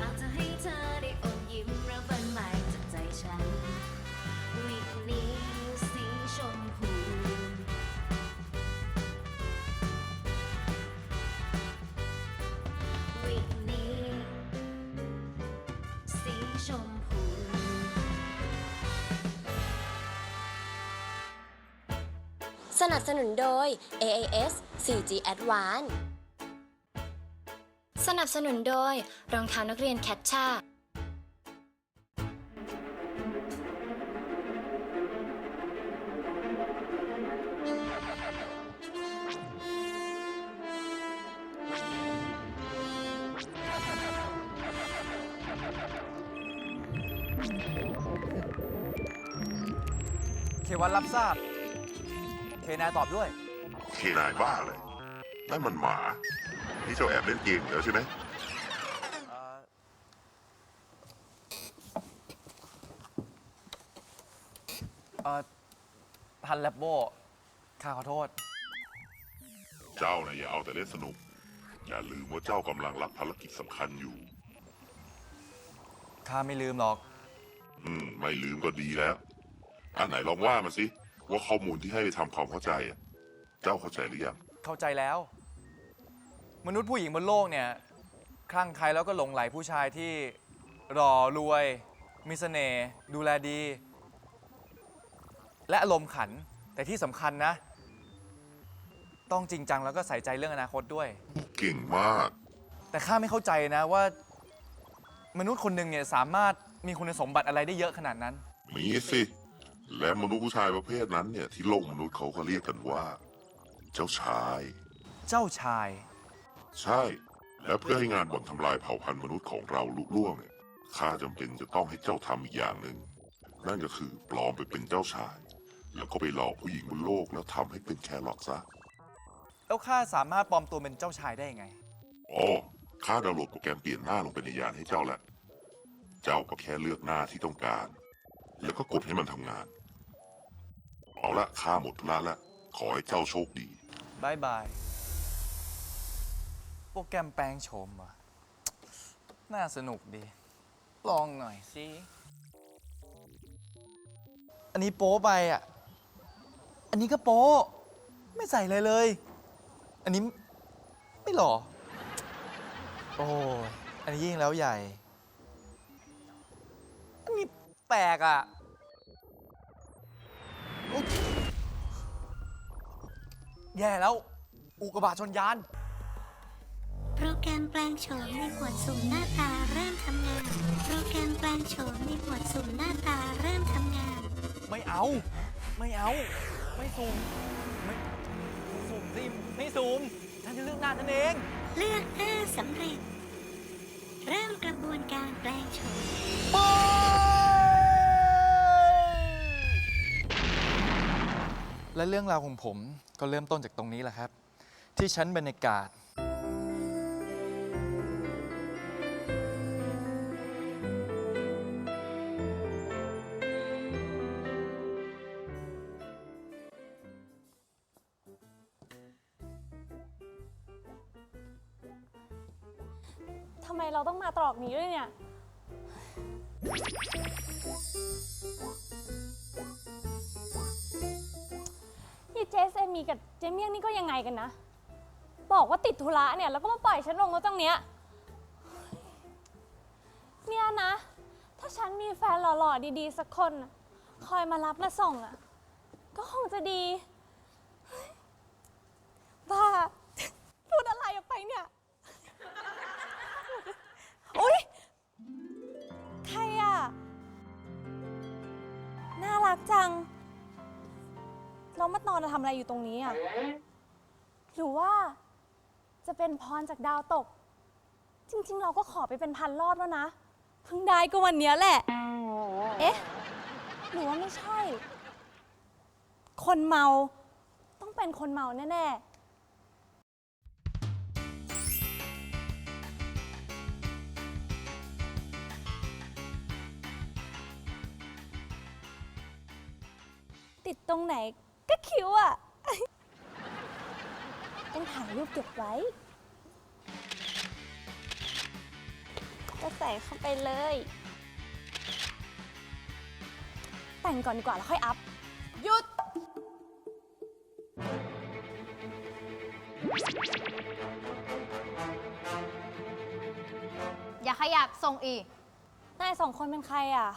อยากจะให้เธอได้อมยิ้มรับวันใหม่จากใจฉัน วิกนี้สีชมพูวิกนี้สีชมพูสนับสนุนโดย AAS 4G Advanced สนับสนุนโดย รองเท้านักเรียนแคทชาเทวันรับทราบ เคนายตอบด้วย เคนายบ้าเลยนั่นมันหมา นี่เจ้าแอบเล่นเกมอยู่แล้วใช่ไหมเอ่อทันแลบโบข้าขอโทษ เจ้านะอย่าเอาแต่เล่นสนุก อย่าลืมว่าเจ้ากำลังรับภารกิจสำคัญอยู่ ข้าไม่ลืมหรอก อืม ไม่ลืมก็ดีแล้ว อันไหนลองว่ามาสิ ว่าข้อมูลที่ให้ไปทำความเข้าใจอะเจ้าเข้าใจหรือยัง เข้าใจแล้ว มนุษย์ผู้หญิงบนโลกเนี่ยคลั่งไคล้แล้วก็หลงไหลผู้ชายที่หล่อรวย มีเสน่ห์ดูแลดี และอารมณ์ขันแต่ที่สำคัญนะ ต้องจริงจังแล้วก็ใส่ใจเรื่องอนาคตด้วย เก่งมาก แต่ข้าไม่เข้าใจนะว่า มนุษย์คนหนึ่งเนี่ยสามารถมีคุณสมบัติอะไรได้เยอะขนาดนั้น มีสิ และมนุษย์ผู้ชายประเภทนั้นเนี่ยที่โลกมนุษย์เขาก็เรียกกันว่า เจ้าชาย เจ้าชาย ใช่ และเพื่อให้งานบ่อนทำลายเผ่าพันธุ์มนุษย์ของเราลุล่วงเนี่ยข้าจำเป็นจะต้องให้เจ้าทำอีกอย่างหนึ่ง นั่นก็คือปลอมไปเป็นเจ้าชาย แล้วก็ไปหลอกผู้หญิงบนโลกแล้วทำให้เป็นแครอทซะแล้วข้าสามารถปลอมตัวเป็นเจ้าชายได้ยังไง อ๋อข้าดาวน์โหลดโปรแกรมเปลี่ยนหน้าลงไปในยานให้เจ้าแล้ว เจ้าก็แค่เลือกหน้าที่ต้องการ แล้วก็กดให้มันทำงาน เอาละข้าหมดธุระแล้วขอให้เจ้าโชคดีบายบาย โปรแกรมแปลงโฉมเหรอะน่าสนุกดี ลองหน่อยสิ อันนี้โป๊ไปอะ อันนี้ก็โป๊ไม่ใส่เลยเลย อันนี้ไม่หล่อ โอ้ยอันนี้ยิ่งแล้วใหญ่ อันนี้แปลกอะอุ๊ยแย่แล้ว อุกกาบาตชนยาน แกรมแปลงโฉมในหมวดสุ่มหน้าตาเริ่มทำงาน โปรแกรมแปลงโฉมในหมวดสุ่มหน้าตาเริ่มทำงาน ไม่เอา ไม่เอา ไม่ซูมไม่ซูมสิไม่ซูม ฉันจะเลือกหน้าฉันเอง เลือกหน้าสำเร็จ เริ่มกระบวนการแปลงโฉมและเรื่องราวของผมก็เริ่มต้นจากตรงนี้แหละครับ ที่ชั้นบรรยากาศ ทำไมเราต้องมาตรอกนี้ด้วยเนี่ย นี่เจสเอมีกับเจเมี่ยงนี่ก็ยังไงกันนะ บอกว่าติดธุระเนี่ยแล้วก็มาปล่อยฉันลงรถตรงเนี้ย เนี่ยนะ ถ้าฉันมีแฟนหล่อๆดีๆ สักคน คอยมารับมาส่งอะ ก็คงจะดี รักจังเรามานอนทำอะไรอยู่ตรงนี้อะ หรือว่า จะเป็นพรจากดาวตก จริง ๆ เราก็ขอไปเป็นพันรอบแล้วนะ เพิ่งได้ก็วันเนี้ยแหละ เอ๊ะ หรือว่าไม่ใช่ คนเมาต้องเป็นคนเมาแน่ ๆ ติดตรงไหนก็คิ้วอะ ต้องถ่ายรูปเก็บไว้ ก็ใส่เข้าไปเลย แต่งก่อนดีกว่าแล้วค่อยอัพ หยุด อย่าขยับส่งอีก นายสองคนเป็นใครอะ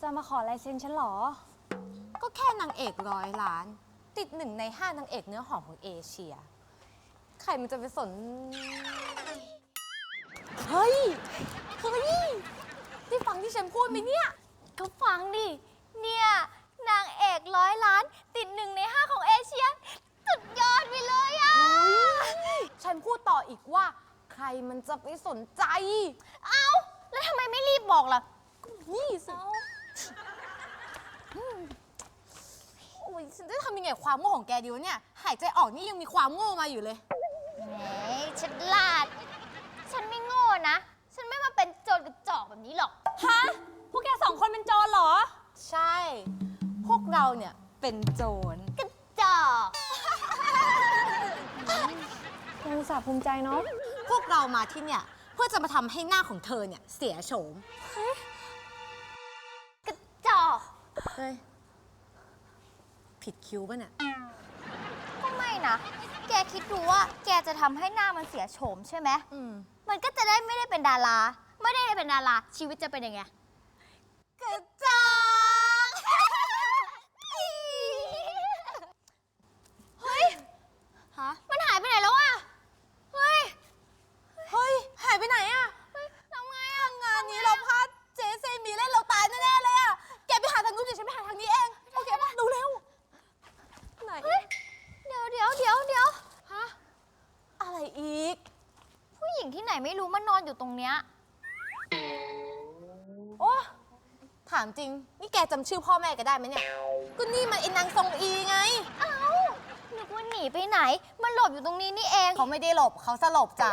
จะมาขอลายเซ็นฉันเหรอก็ แค่นางเอกร้อยล้าน ติดหนึ่งในห้านางเอกเนื้อหอมของเอเชีย ใครมันจะไปสน เฮ้ย เฮ้ยได้ฟังที่ฉันพูดไหมเนี่ย ก็ฟังดิ เนี่ย นางเอกร้อยล้าน ติดหนึ่งในห้าของเอเชีย สุดยอดไปเลยอะฉันพูดต่ออีกว่า ใครมันจะไปสนใจ เอ้า แล้วทำไมไม่รีบบอกล่ะนี่สิโอ้ย ฉันจะทำยังไงกับความโง่ของแกดีวะเนี่ย หายใจออกนี่ยังมีความโง่มาอยู่เลย แหมฉลาด ฉันไม่โง่นะ ฉันไม่มาเป็นโจรกระจอกแบบนี้หรอก ฮะ พวกแกสองคนเป็นโจรเหรอ ใช่ พวกเราเนี่ยเป็นโจร กระจอกอุตส่าห์ภูมิใจเนาะ พวกเรามาที่เนี่ยเพื่อจะมาทำให้หน้าของเธอเนี่ยเสียโฉม กระจอก เฮ้ย ผิดคิวป่ะเนี่ย ก็ไม่นะ แกคิดดูว่า แกจะทำให้หน้ามันเสียโฉมใช่ไหมอืมมันก็จะได้ไม่ได้เป็นดารา ไม่ได้เป็นดารา ชีวิตจะเป็นยังไงกระจอก เฮ้ย ฮะ มันหายไปไหนแล้วอะเฮ้ย เฮ้ย หายไปไหนอะ ทำไงอะ งานนี้เราพลาดเจเซมีเล่นเราตายแน่ๆเลยอะแกไปหาทางนู้นเดี๋ยวฉันไปหาทางนี้เอง โอเคป่ะดูเร็ว ไหน เฮ้ย เดี๋ยวเดี๋ยวเดี๋ยวเดี๋ยว ฮะ อะไรอีก ผู้หญิงที่ ไหนไม่รู้มานอนอยู่ตรงเนี้ย โอ้ถามจริง นี่แกจำชื่อพ่อแม่แกได้ไหมเนี่ย ก็นี่มันไอ้นางทรงอีไง เอ้านึกว่าหนีไปไหน มันหลบอยู่ตรงนี้นี่เอง เขาไม่ได้หลบเขาสลบจ้ะ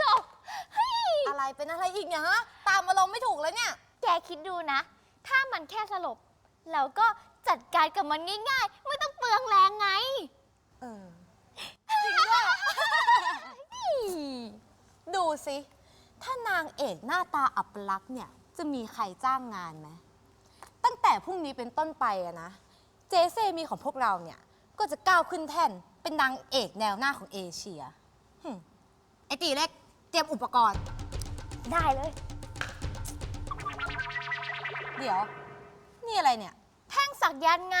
หลบเฮ้ยอะไรเป็นอะไรอีกเนี่ยฮะ ตามอารมณ์ไม่ถูกแล้วเนี่ย แกคิดดูนะ ถ้ามันแค่สลบแล้วก็จัดการกับมันง่าย ๆ ไม่ต้องเปลืองแรงไง เออ จริงด้วยดูสิ ถ้านางเอกหน้าตาอับลักษณ์เนี่ย จะมีใครจ้างงานไหม ตั้งแต่พรุ่งนี้เป็นต้นไปอะนะ เจเซมีของพวกเราเนี่ย ก็จะก้าวขึ้นแท่น เป็นนางเอกแนวหน้าของเอเชียหึไอตีเล็ก เตรียมอุปกรณ์ ได้เลย เดี๋ยว นี่อะไรเนี่ย แท่งสักยันต์ไง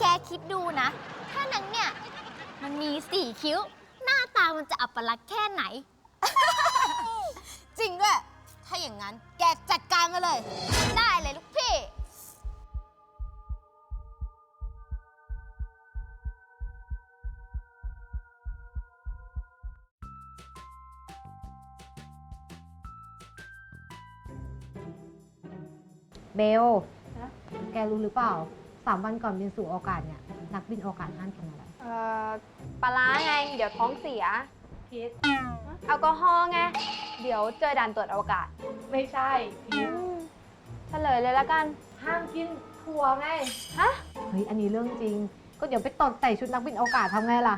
แกคิดดูนะ ถ้านังเนี่ย มันมีสี่คิ้ว หน้าตามันจะอัปลักษณ์แค่ไหน จริงด้วย ถ้าอย่างนั้นแกจัดการมาเลย ได้เลยลูกพี่ เบล แกรู้หรือเปล่า สามวันก่อนบินสู่อวกาศเนี่ย นักบินอวกาศห้ามกินอะไร เอ่อปลาร้าไง เดี๋ยวท้องเสีย พิษแอลกอฮอล์ไง เดี๋ยวเจอด่านตรวจอวกาศไม่ใช่อืมเฉลยเลยแล้วกัน ห้ามกินถั่วไง ฮะ เฮ้ย อันนี้เรื่องจริง ก็เดี๋ยวไปตดใส่ชุดนักบินอวกาศทำไงล่ะ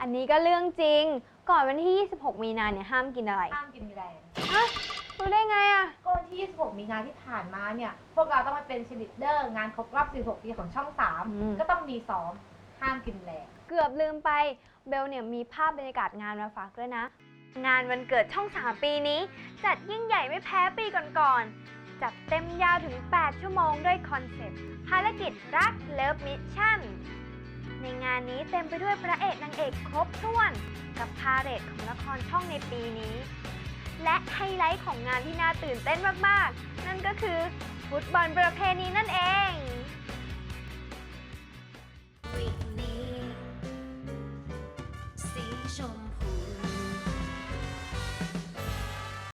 อันนี้ก็เรื่องจริง ก่อนวันที่ 26 มีนาเนี่ยห้ามกินอะไร ห้ามกินอะไรฮะ รู้ได้ไงอะก็วันที่ 26 มีนาที่ผ่านมาเนี่ย พวกเราต้องมาเป็นชลิดเดอร์ งานครบรอบ16ปีของช่อง 3 ก็ต้องมีซ้อม ห้ามกินแรงเกือบลืมไปเบลเนี่ยมีภาพบรรยากาศงานมาฝากด้วยนะ งานวันเกิดช่อง 3 ปีนี้ จัดยิ่งใหญ่ไม่แพ้ปีก่อนๆ จัดเต็มยาวถึง 8 ชั่วโมงด้วยคอนเซปต์ภารกิจรักเลิฟมิชชั่น ในงานนี้เต็มไปด้วยพระเอกนางเอกครบถ้วน กับพาเรตของละครช่องในปีนี้ และไฮไลท์ของงานที่น่าตื่นเต้นมากๆ นั่นก็คือฟุตบอลประเพณีนั่นเอง